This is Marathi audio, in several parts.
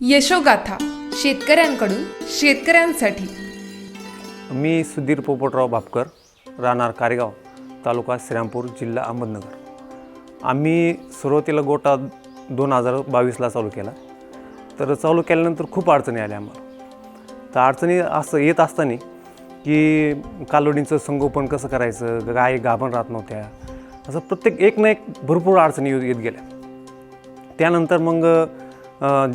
यशोगाथा शेतकऱ्यांकडून शेतकऱ्यांसाठी. मी सुधीर पोपटराव भापकर राहणार कारेगाव तालुका श्रीरामपूर जिल्हा अहमदनगर. आम्ही सुरुवातीला गोटा दोन हजार बावीसला चालू केला. तर चालू केल्यानंतर खूप अडचणी आल्या आम्हाला. तर अडचणी असं येत असताना की कालोडींचं संगोपन कसं करायचं गाय गाभण राहत नव्हत्या. असं प्रत्येक एक ना एक भरपूर अडचणी येत गेल्या. त्यानंतर मग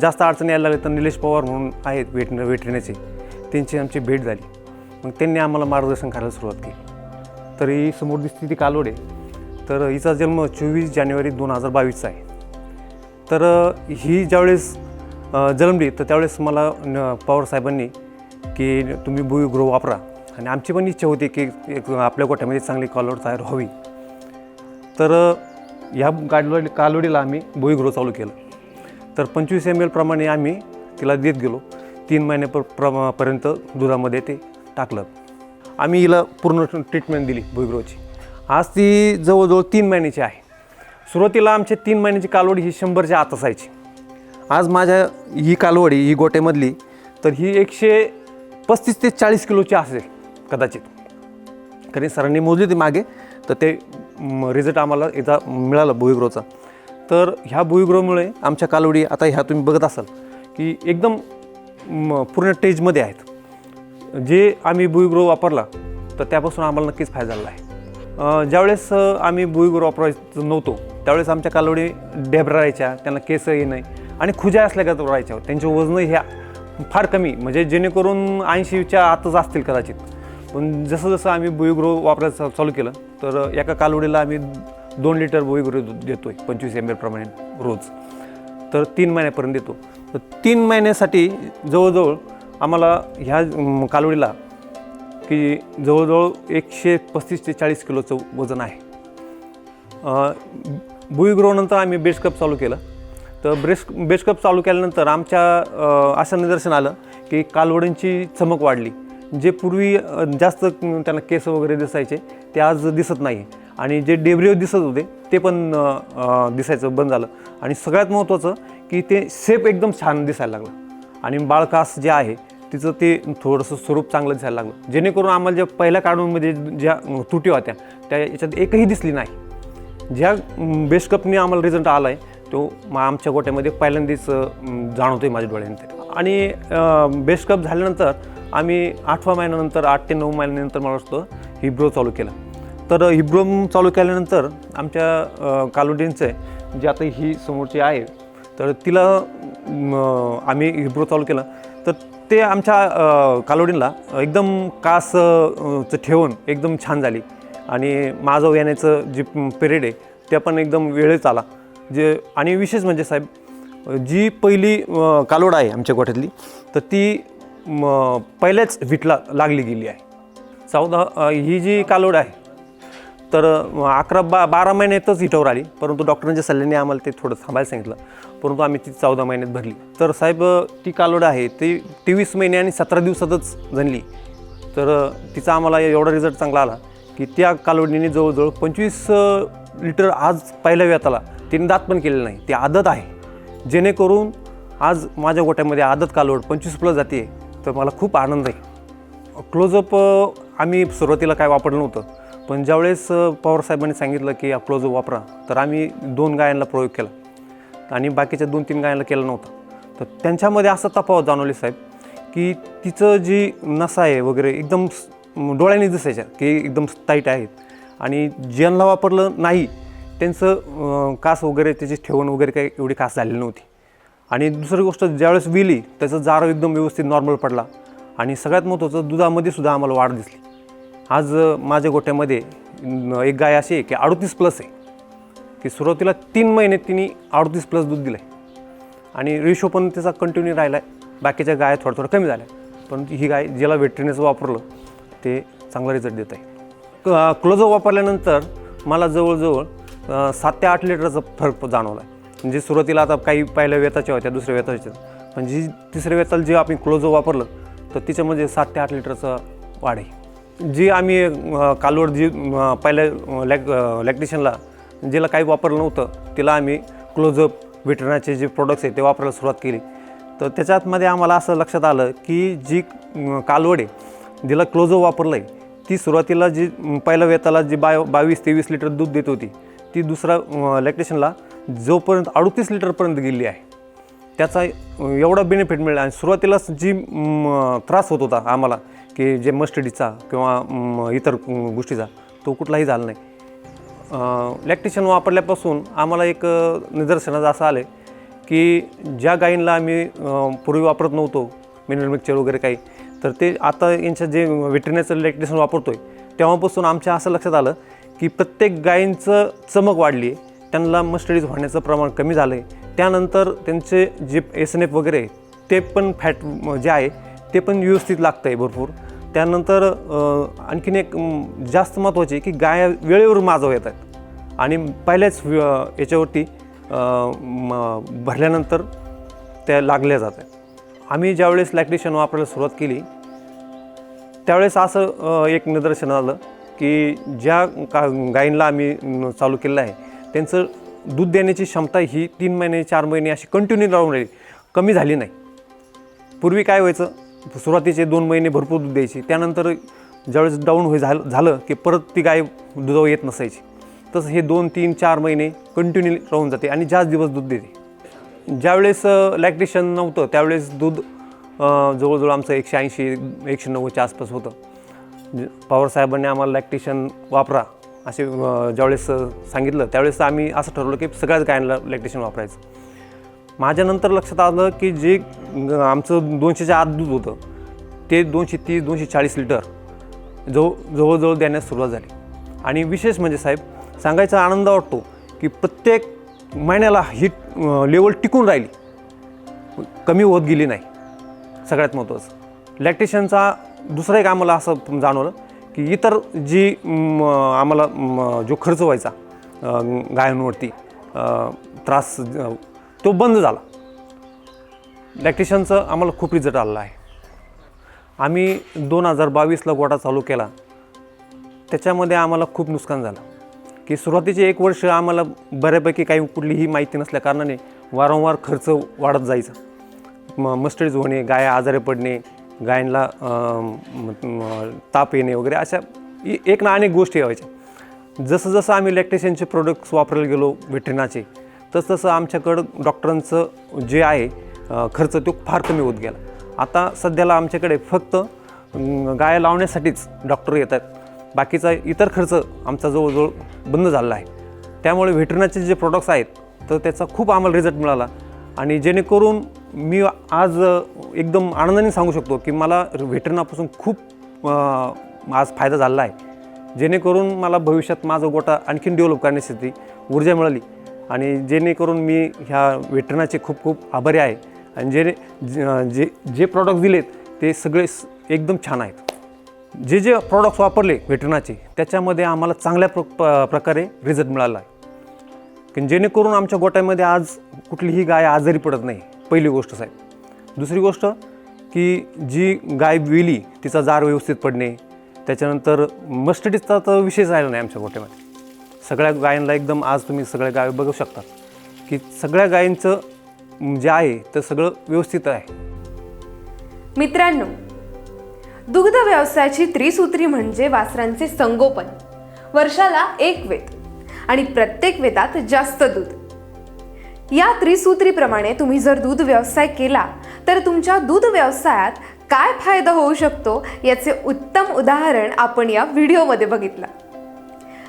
जास्त अडचणी यायला लागली तर निलेश पवार म्हणून आहेत वेट वेटरण्याचे त्यांची आमची भेट झाली. मग त्यांनी आम्हाला मार्गदर्शन करायला सुरुवात केली. तर ही समोर दिसते ती कालोड आहे. तर हिचा जन्म चोवीस जानेवारी दोन हजार बावीसचा आहे. तर ही ज्यावेळेस जन्मली तर त्यावेळेस मला न पवार साहेबांनी की तुम्ही बुई ग्रो वापरा. आणि आमची पण इच्छा होती की एक आपल्या गोठ्यामध्ये चांगली कालोड तयार व्हावी. तर ह्या गाडलो कालोडीला आम्ही भुईगृह चालू केलं. तर पंचवीस एम एलप्रमाणे आम्ही तिला देत गेलो. तीन महिने पर प्रमा पर्यंत दुधामध्ये ते टाकलं. आम्ही हिला पूर्ण ट्रीटमेंट दिली भुईग्रोची. आज ती जवळजवळ तीन महिन्याची आहे. सुरुवातीला आमच्या तीन महिन्याची कालवडी ही शंभरच्या आत असायची आज माझ्या ही कालवडी ही गोट्यामधली तर ही एकशे पस्तीस ते चाळीस किलोची असेल कदाचित. कारण सरांनी मोजली ती मागे तर ते रिझल्ट आम्हाला एकदा मिळाला भुईग्रोचा. तर ह्या भुईग्रोमुळे आमच्या कालवडी आता ह्या तुम्ही बघत असाल की एकदम म, पूर्ण टेजमध्ये आहेत. जे आम्ही भुईग्रो वापरला तर त्यापासून आम्हाला नक्कीच फायदा झाला आहे. ज्यावेळेस आम्ही भुईग्रो वापरायचं नव्हतो त्यावेळेस आमच्या कालवडी डेबरा राहायच्या त्यांना केस येणे आणि खुज्या असल्या राहायच्या त्यांचे वजन ह्या फार कमी म्हणजे जेणेकरून ऐंशीच्या आतच असतील कदाचित. पण जसं जसं आम्ही भुईग्रो वापरायचं चालू केलं तर एका कालवडीला आम्ही दोन लिटर बोई गुरु देतो आहे पंचवीस एम प्रमाणे रोज. तर तीन महिन्यापर्यंत देतो. तर तीन महिन्यासाठी जवळजवळ आम्हाला ह्या कालवडीला की जवळजवळ एकशे पस्तीस ते चाळीस किलोचं वजन आहे. भुईगृहानंतर आम्ही बेस्ट कप चालू केलं. तर ब्रेस्ट बेस्ट कप चालू केल्यानंतर आमच्या असं निदर्शन आलं की कालवडींची चमक वाढली. जे पूर्वी जास्त त्यांना केस वगैरे दिसायचे ते आज दिसत नाही. आणि जे डेब्रिओ दिसत होते ते पण दिसायचं बंद झालं. आणि सगळ्यात महत्त्वाचं की ते शेप एकदम छान दिसायला लागलं. आणि बाळकास जे आहे तिचं ते थोडंसं स्वरूप चांगलं दिसायला लागलं. जेणेकरून आम्हाला ज्या पहिल्या काढूनमध्ये ज्या तुटी होत्या त्या याच्यात एकही दिसली नाही. ज्या बेस्ट कपनी आम्हाला रिझल्ट आला आहे तो मग आमच्या गोट्यामध्ये पहिल्यांदाच जाणवतो आहे माझ्या डोळ्याने ते. आणि बेस्ट कप झाल्यानंतर आम्ही आठव्या महिन्यानंतर आठ ते नऊ महिन्यानंतर मला वाटतं हिब्रो चालू केला. तर हिब्रोम चालू केल्यानंतर आमच्या कालोडींचे जे आता ही समोरची आहे तर तिला आम्ही हिब्रो चालू केला. तर ते आमच्या अं, कालोडींला एकदम कास चं ठेवून एकदम छान झाली. आणि माझं येण्याचं जे पिरियड आहे त्या पण एकदम वेळेच आला. जे आणि विशेष म्हणजे साहेब जी पहिली कालोड आहे आमच्या गोठ्यातली तर ती पहिल्याच विटला लागली गेली आहे. चौदा ही जी कालोड आहे तर अकरा बा बारा महिन्यातच हिटवर आली. परंतु डॉक्टरांच्या सल्ल्याने आम्हाला ते थोडं थांबायला सांगितलं. परंतु आम्ही ती चौदा महिन्यात भरली. तर साहेब ती कालोड आहे ती तेवीस महिने आणि सतरा दिवसातच जणली. तर तिचा आम्हाला एवढा रिझल्ट चांगला आला की त्या कालवडीने जवळजवळ पंचवीस लिटर आज पहिल्या व्यताला तिने दात पण केलेलं नाही. ती आदत आहे. जेणेकरून आज माझ्या गोट्यामध्ये आदत कालवड पंचवीस प्लस जाते तर मला खूप आनंद आहे. क्लोजअप आम्ही सुरुवातीला काय वापरलं नव्हतं. पण ज्यावेळेस पवारसाहेबांनी सांगितलं की क्लोजअप वापरा तर आम्ही दोन गायांना प्रयोग केला. आणि बाकीच्या दोन तीन गायांना केलं नव्हतं. तर त्यांच्यामध्ये असं तफावत जाणवली साहेब की तिचं जी नसा आहे वगैरे एकदम डोळ्यांनी दिसायच्या की एकदम टाईट आहेत आणि ज्यांना वापरलं नाही त्यांचं कास वगैरे त्याची ठेवण वगैरे काही एवढी कास झालेली नव्हती. आणि दुसरी गोष्ट ज्यावेळेस विली त्याचा जारा एकदम व्यवस्थित नॉर्मल पडला. आणि सगळ्यात महत्त्वाचं दुधामध्ये सुद्धा आम्हाला वाढ दिसली. आज माझ्या गोट्यामध्ये एक गाय अशी आहे की अडतीस प्लस आहे. की सुरुवातीला तीन महिने तिने अडतीस प्लस दूध दिलं आहे आणि रेशो पण त्याचा कंटिन्यू राहिला आहे बाकीच्या गाय थोडं थोडं कमी झाल्या. परंतु ही गाय ज्याला वेटरीनेचं वापरलं ते चांगला रिझल्ट देत आहे क्लोजो वापरल्यानंतर मला जवळजवळ सात ते आठ लिटरचा फरक जाणवला आहे म्हणजे सुरुवातीला आता काही पहिल्या वेताच्या होत्या दुसऱ्या वेताच्या म्हणजे तिसऱ्या वेताला जे आपण क्लोजो वापरलं तर तिच्यामध्ये सात ते आठ लिटरचं वाढ आहे. जी आम्ही कालवड जी पहिल्या लॅक लॅक्टिशनला ज्याला काही वापरलं नव्हतं तिला आम्ही क्लोजअप विटरनाचे जे प्रोडक्ट्स आहे ते वापरायला सुरुवात केली. तर त्याच्यातमध्ये आम्हाला असं लक्षात आलं की जी कालवड आहे जिला क्लोजअप वापरलं आहे ती सुरुवातीला जी पहिल्या वेताला जी बाय बावीस तेवीस लिटर दूध देत होती ती दुसरा लॅक्टेशनला जोपर्यंत अडतीस लिटरपर्यंत गेली आहे. त्याचा एवढा बेनिफिट मिळाला. आणि सुरुवातीलाच जी त्रास होत होता आम्हाला की जे मस्टडीचा किंवा इतर गोष्टीचा तो कुठलाही झाला नाही. लॅक्टेशन वापरल्यापासून आम्हाला एक निदर्शनाचं असं आलं की ज्या गायींना आम्ही पूर्वी वापरत नव्हतो मिनरल मिक्सचर वगैरे काही तर ते आता यांच्या जे वेटरिनरीचं लॅक्टेशन आहे तेव्हापासून आमच्या असं लक्षात आलं की प्रत्येक गायींचं चमक वाढली आहे त्यांना मस्टडीज होण्याचं प्रमाण कमी झालं आहे त्यानंतर त्यांचे जे एस एन एफ वगैरे आहे, ते पण फॅट जे आहे ते पण व्यवस्थित लागतं आहे भरपूर. त्यानंतर आणखीन एक जास्त महत्त्वाचे की गाय वेळेवर माजव येत आहेत आणि पहिल्याच याच्यावरती भरल्यानंतर त्या लागल्या जातात. आम्ही ज्यावेळेस लॅक्टेशन वापरायला सुरुवात केली त्यावेळेस असं एक निदर्शन आलं की ज्या का गायींना आम्ही चालू केलं आहे त्यांचं दूध देण्याची क्षमता ही तीन महिने चार महिने अशी कंटिन्यू राहून राहिली. कमी झाली नाही. पूर्वी काय व्हायचं? सुरुवातीचे दोन महिने भरपूर दूध द्यायची. त्यानंतर ज्यावेळेस डाऊन होई झालं झालं की परत ती गाय दुधावर येत नसायची. तसं हे दोन तीन चार महिने कंटिन्यू राहून जाते आणि जास्त दिवस दूध देते. ज्यावेळेस लॅक्टेशन नव्हतं त्यावेळेस दूध जवळजवळ आमचं एकशे ऐंशी एकशे नव्वदच्या आसपास होतं. जे- पवार साहेबांनी आम्हाला लॅक्टेशन वापरा. असे ज्यावेळेस सांगितलं त्यावेळेस आम्ही असं ठरवलं की सगळ्याच गायनला लॅक्टेशन वापरायचं. माझ्यानंतर लक्षात आलं की जे आमचं दोनशेच्या आत दूध होतं ते दोनशे तीस दोनशे चाळीस लिटर जवळ जवळजवळ देण्यास सुरुवात झाली. आणि विशेष म्हणजे साहेब सांगायचा आनंद वाटतो की प्रत्येक महिन्याला ही लेवल टिकून राहिली. कमी होत गेली नाही. सगळ्यात महत्त्वाचं. लॅक्टेशनचा दुसरं एक आम्हाला असं जाणवलं की इतर जी म, आम्हाला जो खर्च व्हायचा गायांवरती त्रास तो बंद झाला. लॅक्टेशनचं आम्हाला खूप रिझल्ट आलेला आहे. आम्ही दोन हजार बावीसला गोटा चालू केला. त्याच्यामध्ये आम्हाला खूप नुकसान झालं. की सुरुवातीचे एक वर्ष आम्हाला बऱ्यापैकी काही कुठलीही माहिती नसल्या कारणाने वारंवार खर्च वाढत जायचा. म मस्टडीज होणे गाय आजारी पडणे गायनला ताप येणे वगैरे अशा एक ना अनेक गोष्टी व्हायच्या. जसं जसं आम्ही लॅक्टेशनचे प्रोडक्ट्स वापरायला गेलो वेटरिनाचे तसं तसं आमच्याकडं डॉक्टरांचं जे आहे खर्च तो फार कमी होत गेला. आता सध्याला आमच्याकडे फक्त गाय लावण्यासाठीच डॉक्टर येतात बाकीचा इतर खर्च आमचा जवळजवळ बंद झालेला आहे. त्यामुळे व्हेटरनाचे जे प्रोडक्ट्स आहेत तर त्याचा खूप आम्हाला रिझल्ट मिळाला. आणि जेणेकरून मी आज एकदम आनंदाने सांगू शकतो की मला व्हेटरनापासून खूप आज फायदा झाला आहे. जेणेकरून मला भविष्यात माझा गोटा आणखीन डेव्हलप करण्यासाठी ऊर्जा मिळाली. आणि जेणेकरून मी ह्या वेटरनाचे खूप खूप आभारी आहे. आणि जे जे जे प्रॉडक्ट दिलेत ते सगळे एकदम छान आहेत. जे जे प्रॉडक्ट्स वापरले वेटरनाचे त्याच्यामध्ये आम्हाला चांगल्या प्र प- प्रकारे रिझल्ट मिळाला आहे. जेणेकरून आमच्या गोट्यामध्ये आज कुठलीही गाय आजारी पडत नाही. पहिली गोष्ट साहेब. दुसरी गोष्ट की जी गाय विली तिचा जार व्यवस्थित पडणे त्याच्यानंतर मस्टडीजचा तर विषयच राहिला नाही आमच्या गोट्यामध्ये सगळ्या गायींना एकदम आज तुम्ही सगळ्या गाय बघू शकता की सगळ्या गायींचं जे आहे ते सगळं व्यवस्थित आहे. मित्रांनो दुग्ध व्यवसायाची त्रिसूत्री म्हणजे वासरांचे संगोपन वर्षाला एक वेत आणि प्रत्येक वेतात जास्त दूध. या त्रिसूत्रीप्रमाणे तुम्ही जर दूध व्यवसाय केला तर तुमच्या दूध व्यवसायात काय फायदा होऊ शकतो याचे उत्तम उदाहरण आपण या व्हिडिओमध्ये बघितलं.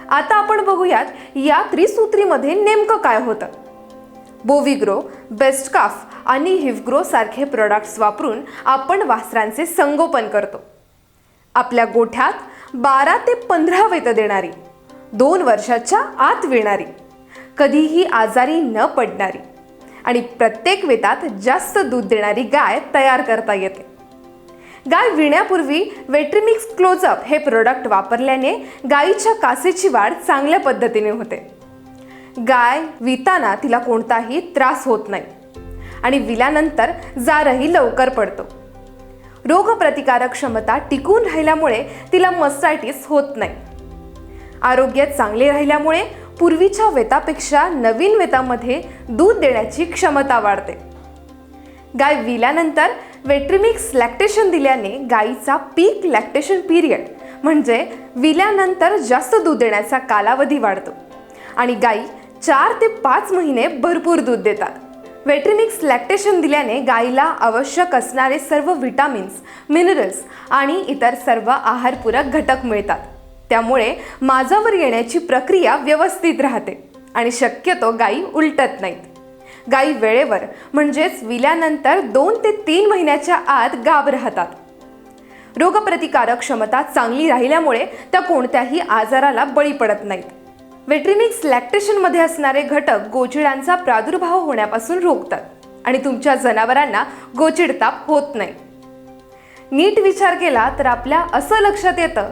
आता आपण बघूयात या त्रिसूत्रीमध्ये नेमकं काय होतं. बोविग्रो बेस्ट काफ आणि हिवग्रो सारखे प्रोडक्ट्स वापरून आपण वासरांचे संगोपन करतो. आपल्या गोठ्यात बारा ते पंधरा वेत देणारी दोन वर्षाच्या आत विणारी. कधीही आजारी न पडणारी आणि प्रत्येक वेतात जास्त दूध देणारी गाय तयार करता येते. गाय विण्यापूर्वी वेट्रिमिक्स क्लोजअप हे प्रोडक्ट वापरल्याने गायीच्या कासेची वाढ चांगल्या पद्धतीने होते. गाय विताना तिला कोणताही त्रास होत नाही आणि विल्यानंतर जारही लवकर पडतो. रोगप्रतिकारक क्षमता टिकून राहिल्यामुळे तिला मस्टायटिस होत नाही. आरोग्य चांगले राहिल्यामुळे पूर्वीच्या वेतापेक्षा नवीन वेतामध्ये दूध देण्याची क्षमता वाढते. गाय विल्यानंतर वेट्रिमिक्स लॅक्टेशन दिल्याने गायीचा पीक लॅक्टेशन पिरियड म्हणजे विल्यानंतर जास्त दूध देण्याचा कालावधी वाढतो. आणि गायी चार ते पाच महिने भरपूर दूध देतात. वेट्रिमिक्स लॅक्टेशन दिल्याने गायीला आवश्यक असणारे सर्व व्हिटॅमिन्स मिनरल्स आणि इतर सर्व आहारपूरक घटक मिळतात. त्यामुळे माझावर येण्याची प्रक्रिया व्यवस्थित राहते आणि शक्यतो गायी उलटत नाहीत. गायी वेळेवर म्हणजेच विल्यानंतर दोन ते तीन महिन्याच्या आत गाब राहतात. रोगप्रतिकारक क्षमता चांगली राहिल्यामुळे त्या कोणत्याही आजाराला बळी पडत नाहीत. वेट्रिमिक्स लॅक्टेशनमध्ये असणारे घटक गोचिडांचा प्रादुर्भाव होण्यापासून रोखतात आणि तुमच्या जनावरांना गोचिडताप होत नाही. नीट विचार केला तर आपल्या असं लक्षात येतं